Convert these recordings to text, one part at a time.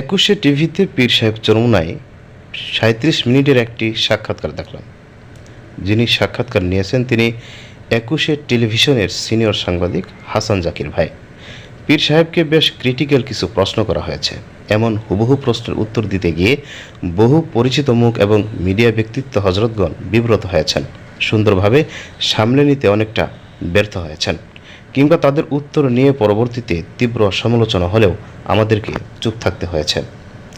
একুশে টিভিতে পীর সাহেব চরমুনায় সাঁত্রিশ মিনিটের একটি সাক্ষাৎকার দেখলাম। যিনি সাক্ষাৎকার নিয়েছেন তিনি একুশে টেলিভিশনের সিনিয়র সাংবাদিক হাসান জাকির ভাই। পীর সাহেবকে বেশ ক্রিটিক্যাল কিছু প্রশ্ন করা হয়েছে। এমন হুবহু প্রশ্নের উত্তর দিতে গিয়ে বহু পরিচিত মুখ এবং মিডিয়া ব্যক্তিত্ব হজরতগণ বিব্রত হয়েছেন। সুন্দরভাবে সামলে নিতে অনেকটা ব্যর্থ হয়েছেন। কিংবা তাদের উত্তর নিয়ে পরবর্তীতে তীব্র সমালোচনা হলেও আমাদেরকে চুপ থাকতে হয়েছে।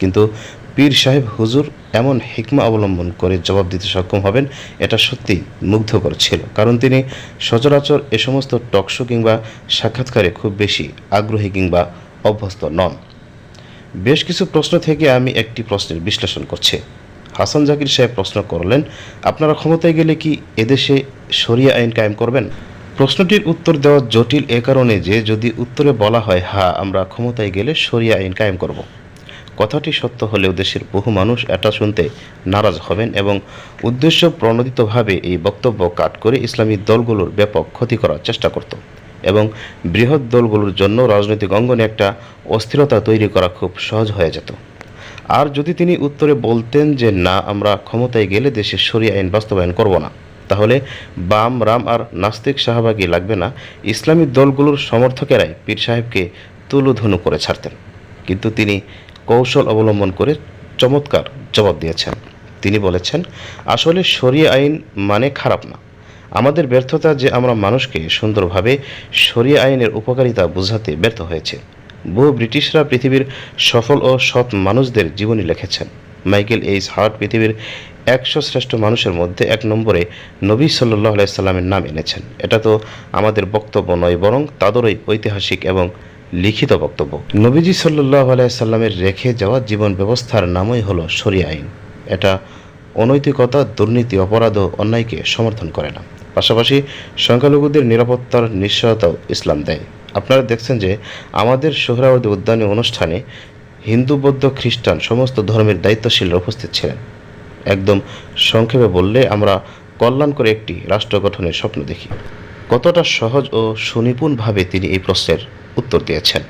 কিন্তু পীর সাহেব হুজুর এমন হিকমা অবলম্বন করে জবাব দিতে সক্ষম হবেন, এটা সত্যিই মুগ্ধকর ছিল। কারণ তিনি সচরাচর এ সমস্ত টকশো কিংবা সাক্ষাৎকারে খুব বেশি আগ্রহী কিংবা অভ্যস্ত নন। বেশ কিছু প্রশ্ন থেকে আমি একটি প্রশ্নের বিশ্লেষণ করছি। হাসান জাকির সাহেব প্রশ্ন করলেন, আপনারা ক্ষমতায় গেলে কি এদেশে শরিয়া আইন কায়েম করবেন? প্রশ্নটির উত্তর দেওয়া জটিল এ কারণে যে যদি উত্তরে বলা হয় হ্যাঁ আমরা ক্ষমতায় গেলে শরিয়া আইন কায়েম করব। কথাটি সত্য হলেও দেশের বহু মানুষ এটা শুনতে নারাজ হবেন এবং উদ্দেশ্য প্রণোদিতভাবে এই বক্তব্য কাট করে ইসলামী দলগুলোর ব্যাপক ক্ষতি করার চেষ্টা করত এবং বৃহৎ দলগুলোর জন্য রাজনৈতিক অঙ্গনে একটা অস্থিরতা তৈরি করা খুব সহজ হয়ে যেত। আর যদি তিনি উত্তরে বলতেন যে, না, আমরা ক্ষমতায় গেলে দেশে সরিয়ে আইন বাস্তবায়ন করব না। তাহলে বাম, রাম আর নাস্তিক শাহবাগী লাগবে না। ইসলামী দলগুলোর সমর্থকেরাই পীর সাহেবকে তুলুধনু করে ছাড়তেন। কিন্তু তিনি কৌশল অবলম্বন করে চমৎকার জবাব দিয়েছেন। তিনি বলেছেন, আসলে শরিয়া আইন মানে খারাপ না। আমাদের ব্যর্থতা যে আমরা মানুষকে সুন্দরভাবে শরিয়া আইনের উপকারিতা বোঝাতে ব্যর্থ হয়েছে। বহু ব্রিটিশরা পৃথিবীর সফল ও সৎ মানুষদের জীবনী লিখেছেন। মাইকেল এইস হার্ট পৃথিবীর একশো শ্রেষ্ঠ মানুষের মধ্যে এক নম্বরে নবী সাল্লাহ সাল্লামের নাম এনেছেন। এটা তো আমাদের বক্তব্য নয়, বরং তাদেরই ঐতিহাসিক এবং লিখিত বক্তব্য। নবীজি সাল্লাহ সাল্লামের রেখে যাওয়া জীবন ব্যবস্থার নামই হলো শরিয়া আইন। এটা অনৈতিকতা, দুর্নীতি, অপরাধ ও অন্যায়কে সমর্থন করে না। পাশাপাশি সংখ্যালঘুদের নিরাপত্তার নিশ্চয়তাও ইসলাম দেয়। আপনারা দেখছেন যে আমাদের সোহরাওয়ার্দী উদ্যানে অনুষ্ঠানে হিন্দু, বৌদ্ধ, খ্রিস্টান সমস্ত ধর্মের দায়িত্বশীলরা উপস্থিত ছিলেন। একদম সংক্ষেপে বললে আমরা কল্যাণ করে একটি রাষ্ট্র গঠনের স্বপ্ন দেখি। কতটা সহজ ও সুনিপুণভাবে তিনি এই প্রশ্নের উত্তর দিয়েছেন।